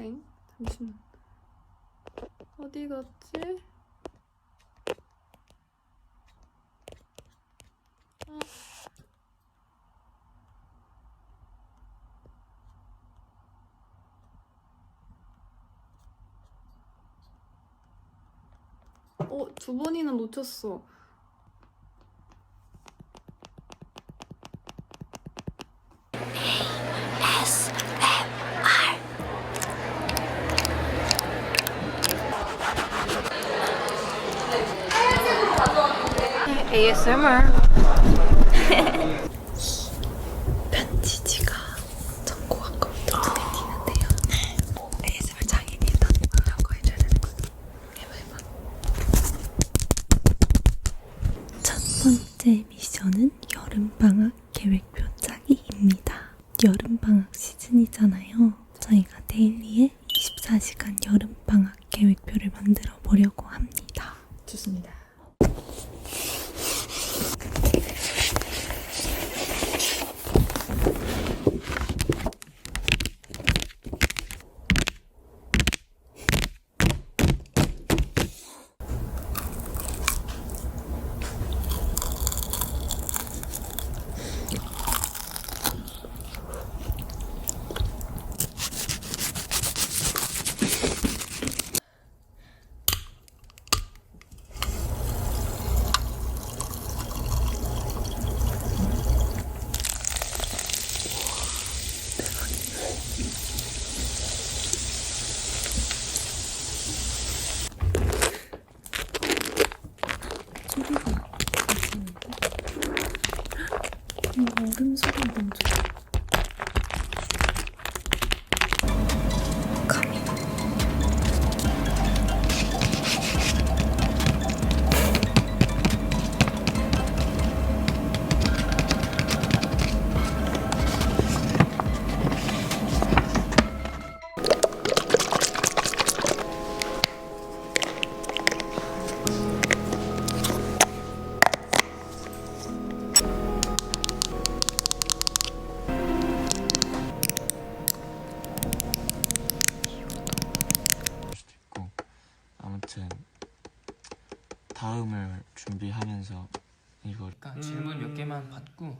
엥? 잠시만. 어디 갔지? 어. 어, 두 번이나 놓쳤어. ASMR. 편지지가 전공한 거부터 눈에 띄는데요. ASMR 장인이다. 이런 거 해줘야 되는 거. 해봐 해봐. 첫 번째 미션은 여름방학 계획표 짜기입니다. 여름방학 시즌이잖아요. 저희가 데일리에 24시간 여름방학 계획표를 만들어 보려고 합니다. 좋습니다. 이거 얼음 소리 너무 좋아. 다음을 준비하면서 이걸 그러니까 질문 몇 개만 받고